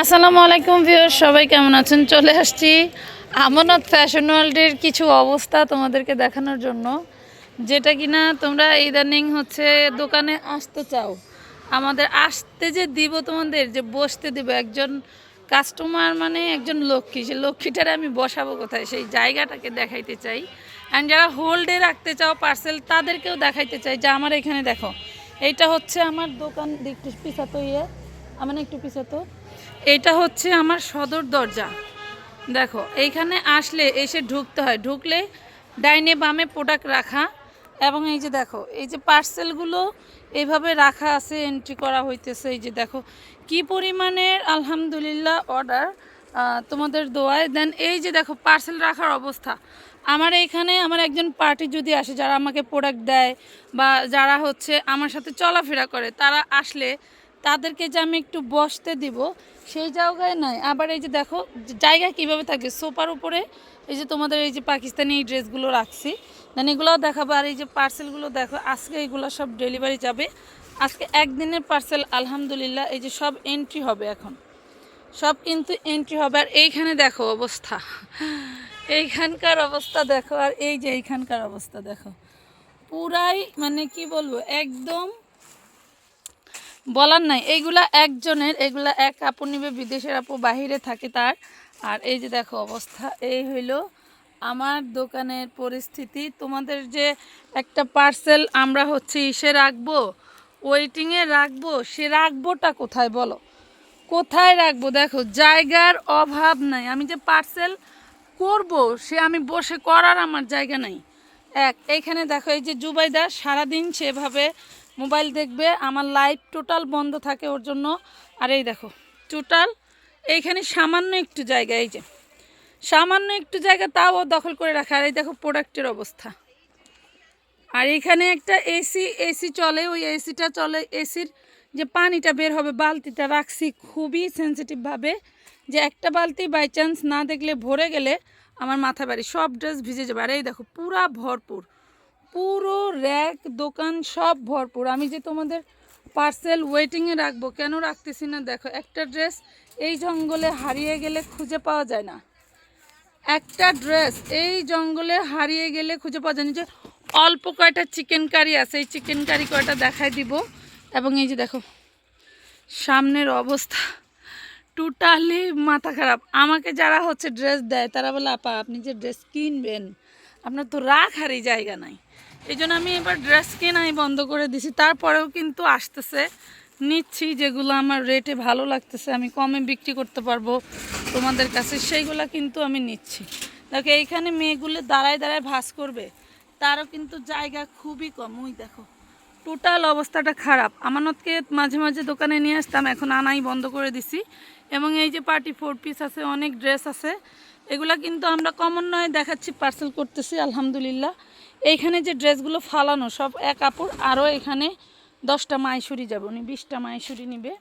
আসসালামু আলাইকুম ভিউর সবাই কেমন আছেন? চলে আসছি আমানত ফ্যাশন ওয়ার্ল্ডের কিছু অবস্থা তোমাদেরকে দেখানোর জন্য। যেটা কিনা তোমরা ইদানিং হচ্ছে দোকানে আসতে চাও। আমাদের আসতে যে দিব তোমাদের, যে বসতে দিব, একজন কাস্টমার মানে একজন লক্ষ্মী। সেই লক্ষ্মীটারে আমি বসাবো কোথায়? সেই জায়গাটাকে দেখাইতে চাই। অ্যান্ড যারা হোল্ডে রাখতে চাও পার্সেল তাদেরকেও দেখাইতে চাই। যে আমার এখানে দেখো, এইটা হচ্ছে আমার দোকান, একটু পিছাতো ইয়ে আমার একটু পিছাতো। এটা হচ্ছে আমার সদর দরজা। দেখো, এইখানে আসলে এসে ঢুকতে হয়। ঢুকলে ডাইনে বামে প্রোডাক্ট রাখা এবং এই যে দেখো, এই যে পার্সেলগুলো এইভাবে রাখা আছে এন্ট্রি করা হইতেছে। এই যে দেখো, কি পরিমাণের আলহামদুলিল্লাহ অর্ডার তোমাদের দোয়ায়। দেন এই যে দেখো পার্সেল রাখার অবস্থা। আমার এইখানে আমার একজন পার্টি যদি আসে, যারা আমাকে প্রোডাক্ট দেয় বা যারা হচ্ছে আমার সাথে চলাফেরা করে, তারা আসলে তাদেরকে যে আমি একটু বসতে দিব, সেই জায়গায় নয়। আবার এই যে দেখো, জায়গা কীভাবে থাকবে সোফার উপরে, এই যে তোমাদের এই যে পাকিস্তানি এই ড্রেসগুলো রাখছি। দেন এগুলোও দেখাবো। আর এই যে পার্সেলগুলো দেখো, আজকে এগুলো সব ডেলিভারি যাবে। আজকে একদিনের পার্সেল, আলহামদুলিল্লাহ, এই যে সব এন্ট্রি হবে এখন। সব কিন্তু এন্ট্রি হবে। আর এইখানে দেখো অবস্থা। এইখানকার অবস্থা দেখো। আর এই যে এইখানকার অবস্থা দেখো। পুরাই মানে কি বলব, একদম বলার নাই। এইগুলা একজনের, এগুলা এক আপু নিবে, বিদেশের আপু বাহিরে থাকে তার। আর এই যে দেখো অবস্থা, এই হইল আমার দোকানের পরিস্থিতি। তোমাদের যে একটা পার্সেল আমরা হচ্ছে ইসে রাখব ওয়েটিংয়ে রাখব, সে রাখবোটা কোথায় বলো? কোথায় রাখব? দেখো, জায়গার অভাব নাই। আমি যে পার্সেল করব, সে আমি বসে করার আমার জায়গা নাই। এক এইখানে দেখো এই যে জুবাইদা, সারাদিন সেভাবে মোবাইল দেখবে, আমার লাইভ টোটাল বন্ধ থাকে ওর জন্য। আর এই দেখো টোটাল এইখানে সামান্য একটু জায়গা, এই যে। সামান্য একটু জায়গা তাও দখল করে রাখে। আর এই দেখো প্রোডাক্টের অবস্থা। আর এখানে একটা এসি এসি চলে, ওই এসিটা চলে এসির যে পানিটা বের হবে বালতিটা রাখছি খুবই সেন্সিটিভভাবে যে একটা বালতি বাই চান্স না দেখলে ভরে গেলে আমার মাথা বাড়ি সব ড্রেস ভিজে যাবে। আর এই দেখো পুরা ভরপুর। পুরো র্যাক, দোকান সব ভরপুর। আমি যে তোমাদের পার্সেল ওয়েটিংয়ে রাখব, কেন রাখতেছি না? দেখো, একটা ড্রেস এই জঙ্গলে হারিয়ে গেলে খুঁজে পাওয়া যায় না। একটা ড্রেস এই জঙ্গলে হারিয়ে গেলে খুঁজে পাওয়া যায় না। যে অল্প কয়টা চিকেন কারি আছে, এই চিকেন কারি কয়টা দেখাই দিব। এবং এই যে দেখো, সামনের অবস্থা। টোটালি মাথা খারাপ। আমাকে যারা হচ্ছে ড্রেস দেয়, তারা বলে, আপা, আপনি যে ড্রেস কিনবেন, আপনার তো রাখারই জায়গা নাই। এই জন্য আমি এবার ড্রেস কেনাই বন্ধ করে দিছি। তারপরেও কিন্তু আসতেছে, নিচ্ছি যেগুলো আমার রেটে ভালো লাগতেছে, আমি কমে বিক্রি করতে পারব তোমাদের কাছে, সেইগুলো কিন্তু আমি নিচ্ছি। দেখো, এইখানে মেয়েগুলো দাঁড়ায় দাঁড়ায় ভাস করবে, তারও কিন্তু জায়গা খুবই কম। ওই দেখো টোটাল অবস্থাটা খারাপ। আমানতকে মাঝে মাঝে দোকানে নিয়ে আসতাম, এখন আনাই বন্ধ করে দিছি। এবং এই যে পার্টি ফোর পিস আছে, অনেক ড্রেস আছে, এগুলা কিন্তু আমরা কমন নয় দেখাচ্ছি, পার্সেল করতেছি, আলহামদুলিল্লাহ। এইখানে যে ড্রেসগুলো ফালানো, সব এক কাপড়, আরও এখানে দশটা মাইশুরি যাবে, উনি বিশটা মাইশুরি নিবে।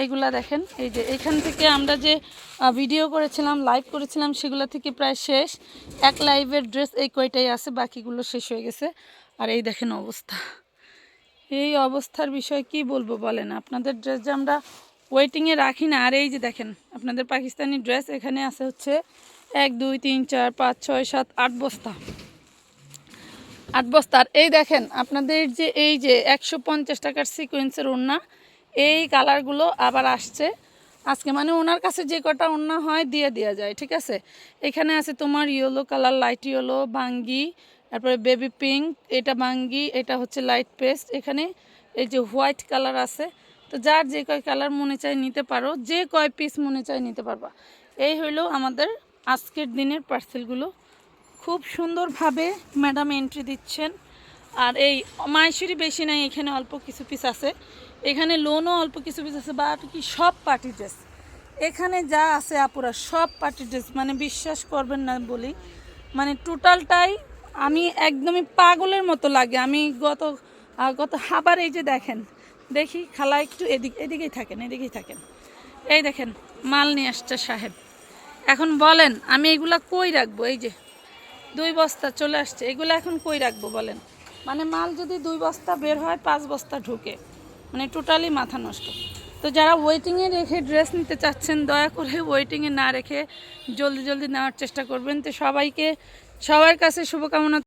এইগুলা দেখেন, এই যে এখান থেকে আমরা যে ভিডিও করেছিলাম লাইভ করেছিলাম, সেগুলো থেকে প্রায় শেষ। এক লাইভের ড্রেস এই কয়টাই আছে, বাকিগুলো শেষ হয়ে গেছে। আর এই দেখেন অবস্থা। এই অবস্থার বিষয়ে কি বলব বলেন? আপনাদের ড্রেস যে আমরা ওয়েটিংয়ে রাখি না, আর এই যে দেখেন, আপনাদের পাকিস্তানি ড্রেস এখানে আছে হচ্ছে এক, দুই, তিন, চার, পাঁচ, ছয়, সাত, আট বস্তা। আট বস্তা। আর এই দেখেন, আপনাদের যে এই যে একশো পঞ্চাশ টাকার সিকোয়েন্সের ওড়না, এই কালারগুলো আবার আসছে। আজকে মানে ওনার কাছে যে কটা ওড়না হয়, দিয়ে দেওয়া যায়, ঠিক আছে? এখানে আছে তোমার ইয়েলো কালার লাইট ইয়েলো বাঙ্গি তারপরে বেবি পিঙ্ক এটা বাঙ্গি এটা হচ্ছে লাইট পেস্ট এখানে এই যে হোয়াইট কালার আছে। তো যার যে কয় কালার মনে চায় নিতে পারো, যে কয় পিস মনে চায় নিতে পারবা। এই হইল আমাদের আজকের দিনের পার্সেলগুলো খুব সুন্দরভাবে ম্যাডাম এন্ট্রি দিচ্ছেন। আর এই মাইশুরি বেশি নাই, এখানে অল্প কিছু পিস আছে। এখানে লোনও অল্প কিছু পিস আছে বা কি সব পার্টি ড্রেস এখানে যা আছে আপুরা, সব পার্টি ড্রেস মানে বিশ্বাস করবেন না বলি। মানে টোটালটাই আমি একদমই পাগলের মতো লাগে। আমি গত গত আবার এই যে দেখেন, দেখি খালা একটু এদিক, এদিকেই থাকেন এদিকেই থাকেন। এই দেখেন, মাল নিয়ে আসছে সাহেব। এখন বলেন, আমি এগুলা কই রাখব? এই যে, দুই বস্তা চলে আসছে। এগুলো এখন কই রাখব বলেন? মানে মাল যদি দুই বস্তা বের হয়, পাঁচ বস্তা ঢুকে। মানে টোটালি মাথা নষ্ট। তো যারা ওয়েটিংয়ে রেখে ড্রেস নিতে চাচ্ছেন, দয়া করে ওয়েটিংয়ে না রেখে জলদি জলদি নেওয়ার চেষ্টা করবেন। তো সবাইকে সবার কাছে শুভকামনা